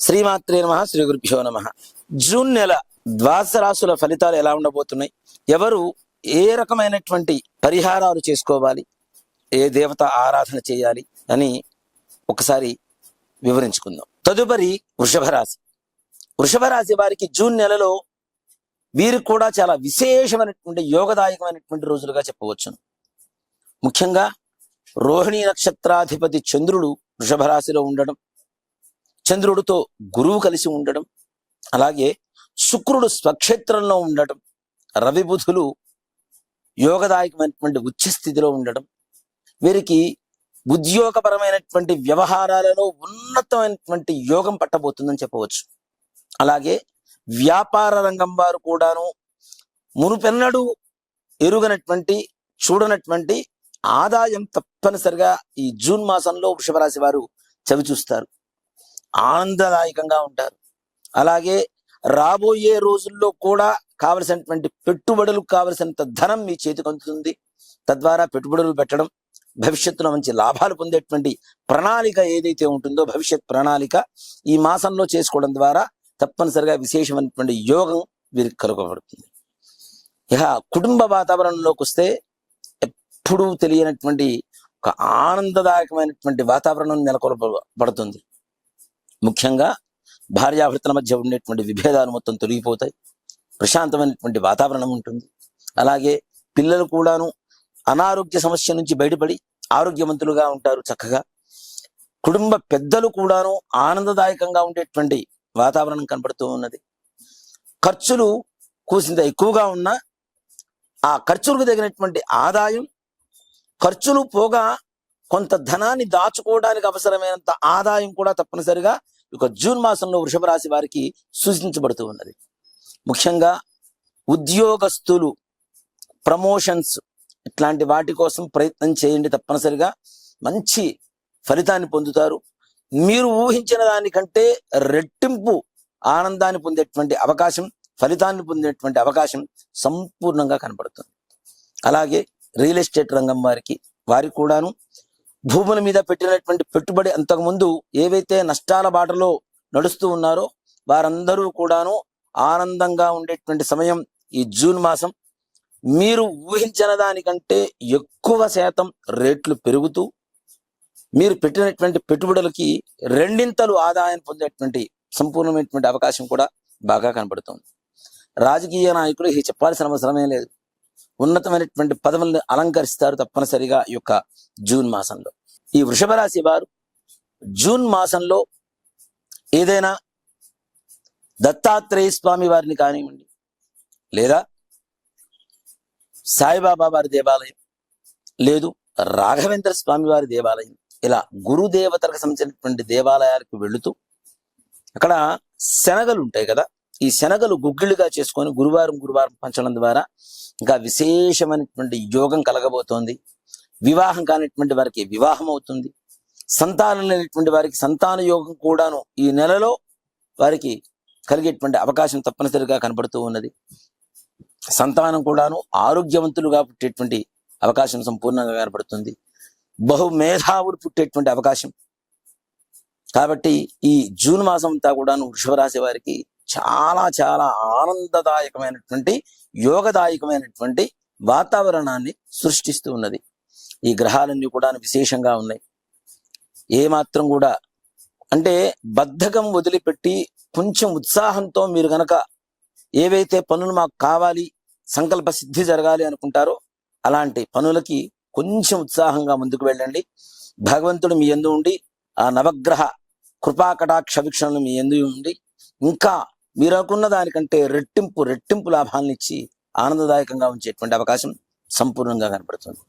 శ్రీమాత్రే నమ శ్రీ గురుభ్యో నమ. జూన్ నెల ద్వాదశ రాశుల ఫలితాలు ఎలా ఉండబోతున్నాయి? ఎవరు ఏ రకమైనటువంటి పరిహారాలు చేసుకోవాలి? ఏ దేవత ఆరాధన చేయాలి? అని ఒకసారి వివరించుకుందాం. తదుపరి వృషభ రాశి. వృషభ రాశి వారికి జూన్ నెలలో వీరికి కూడా చాలా విశేషమైనటువంటి యోగదాయకమైనటువంటి రోజులుగా చెప్పవచ్చును. ముఖ్యంగా రోహిణీ నక్షత్రాధిపతి చంద్రుడు వృషభ రాశిలో ఉండడం చంద్రుడితో గురువు కలిసి ఉండడం అలాగే శుక్రుడు స్వక్షేత్రంలో ఉండటం రవి బుధులు యోగదాయకమైనటువంటి ఉచ్చ స్థితిలో ఉండడం వీరికి ఉద్యోగపరమైనటువంటి వ్యవహారాలలో ఉన్నతమైనటువంటి యోగం పట్టబోతుందని చెప్పవచ్చు. అలాగే వ్యాపార రంగం వారు కూడాను మునుపెన్నడూ ఎరుగనటువంటి చూడనటువంటి ఆదాయం తప్పనిసరిగా ఈ జూన్ మాసంలో వృషభరాశి వారు చవి చూస్తారు ఆనందదాయకంగా ఉంటారు. అలాగే రాబోయే రోజుల్లో కూడా కావలసినటువంటి పెట్టుబడులకు కావలసినంత ధనం మీ చేతికి అందుతుంది. తద్వారా పెట్టుబడులు పెట్టడం భవిష్యత్తులో మంచి లాభాలు పొందేటువంటి ప్రణాళిక ఏదైతే ఉంటుందో భవిష్యత్ ప్రణాళిక ఈ మాసంలో చేసుకోవడం ద్వారా తప్పనిసరిగా విశేషమైనటువంటి యోగం వీరికి కలుగబడుతుంది. ఇక కుటుంబ వాతావరణంలోకి వస్తే ఎప్పుడూ తెలియనటువంటి ఒక ఆనందదాయకమైనటువంటి వాతావరణం నెలకొల్పబడుతుంది ముఖ్యంగా భార్యాభర్తల మధ్య ఉండేటువంటి విభేదాలు మొత్తం తొలగిపోతాయి. ప్రశాంతమైనటువంటి వాతావరణం ఉంటుంది. అలాగే పిల్లలు కూడాను అనారోగ్య సమస్య నుంచి బయటపడి ఆరోగ్యవంతులుగా ఉంటారు చక్కగా. కుటుంబ పెద్దలు కూడాను ఆనందదాయకంగా ఉండేటువంటి వాతావరణం కనబడుతూ ఉన్నది. ఖర్చులు కూసింత ఎక్కువగా ఉన్నా ఆ ఖర్చులకు తగినటువంటి ఆదాయం ఖర్చులు పోగా కొంత ధనాన్ని దాచుకోవడానికి అవసరమైనంత ఆదాయం కూడా తప్పనిసరిగా ఒక జూన్ మాసంలో వృషభ రాశి వారికి సూచించబడుతూ ఉన్నది. ముఖ్యంగా ఉద్యోగస్తులు ప్రమోషన్స్ ఇట్లాంటి వాటి కోసం ప్రయత్నం చేయండి తప్పనిసరిగా. మంచి ఫలితాన్ని పొందుతారు. మీరు ఊహించిన దానికంటే రెట్టింపు ఆనందాన్ని పొందేటువంటి అవకాశం ఫలితాన్ని పొందేటువంటి అవకాశం సంపూర్ణంగా కనబడుతుంది. అలాగే రియల్ ఎస్టేట్ రంగం వారికి వారికి కూడాను భూముల మీద పెట్టినటువంటి పెట్టుబడి అంతకుముందు ఏవైతే నష్టాల బాటలో నడుస్తూ ఉన్నారో వారందరూ కూడాను ఆనందంగా ఉండేటువంటి సమయం ఈ జూన్ మాసం. మీరు ఊహించిన దానికంటే ఎక్కువ శాతం రేట్లు పెరుగుతూ మీరు పెట్టినటువంటి పెట్టుబడులకి రెండింతలు ఆదాయం పొందేటువంటి సంపూర్ణమైనటువంటి అవకాశం కూడా బాగా కనబడుతుంది రాజకీయ నాయకులు ఇది చెప్పాల్సిన అవసరమే లేదు. ఉన్నతమైనటువంటి పదవులను అలంకరిస్తారు తప్పనిసరిగా ఈ యొక్క జూన్ మాసంలో. ఈ వృషభ రాశి వారు జూన్ మాసంలో ఏదైనా దత్తాత్రేయ స్వామి వారిని కానివ్వండి లేదా సాయిబాబా వారి దేవాలయం లేదు రాఘవేంద్ర స్వామి వారి దేవాలయం ఇలా గురుదేవతలకు సంబంధించినటువంటి దేవాలయాలకు వెళుతూ అక్కడ శనగలు ఉంటాయి కదా ఈ శనగలు గుగ్గిళ్ళుగా చేసుకొని గురువారం గురువారం పంచడం ద్వారా ఇంకా విశేషమైనటువంటి యోగం కలగబోతోంది. వివాహం కానిటువంటి వారికి వివాహం అవుతుంది. సంతానం లేనటువంటి వారికి సంతాన యోగం కూడాను ఈ నెలలో వారికి కలిగేటువంటి అవకాశం తప్పనిసరిగా కనబడుతూ ఉన్నది. సంతానం కూడాను ఆరోగ్యవంతులుగా పుట్టేటువంటి అవకాశం సంపూర్ణంగా కనబడుతుంది. బహు మేధావులు పుట్టేటువంటి అవకాశం. కాబట్టి ఈ జూన్ మాసం అంతా కూడాను వృషభ రాశి వారికి చాలా చాలా ఆనందదాయకమైనటువంటి యోగదాయకమైనటువంటి వాతావరణాన్ని సృష్టిస్తూ ఉన్నది. ఈ గ్రహాలన్నీ కూడా విశేషంగా ఉన్నాయి. ఏ మాత్రం కూడా అంటే బద్ధకం వదిలిపెట్టి కొంచెం ఉత్సాహంతో మీరు గనక ఏవైతే పనులు మాకు కావాలి సంకల్ప సిద్ధి జరగాలి అనుకుంటారో అలాంటి పనులకి కొంచెం ఉత్సాహంగా ముందుకు వెళ్ళండి. భగవంతుడు మీ ఎందు ఉండి ఆ నవగ్రహ కృపా కటాక్ష వీక్షణలు మీ ఎందు ఉండి ఇంకా మీరు అనుకున్న దానికంటే రెట్టింపు రెట్టింపు లాభాలను ఇచ్చి ఆనందదాయకంగా ఉంచేటువంటి అవకాశం సంపూర్ణంగా కనపడుతుంది.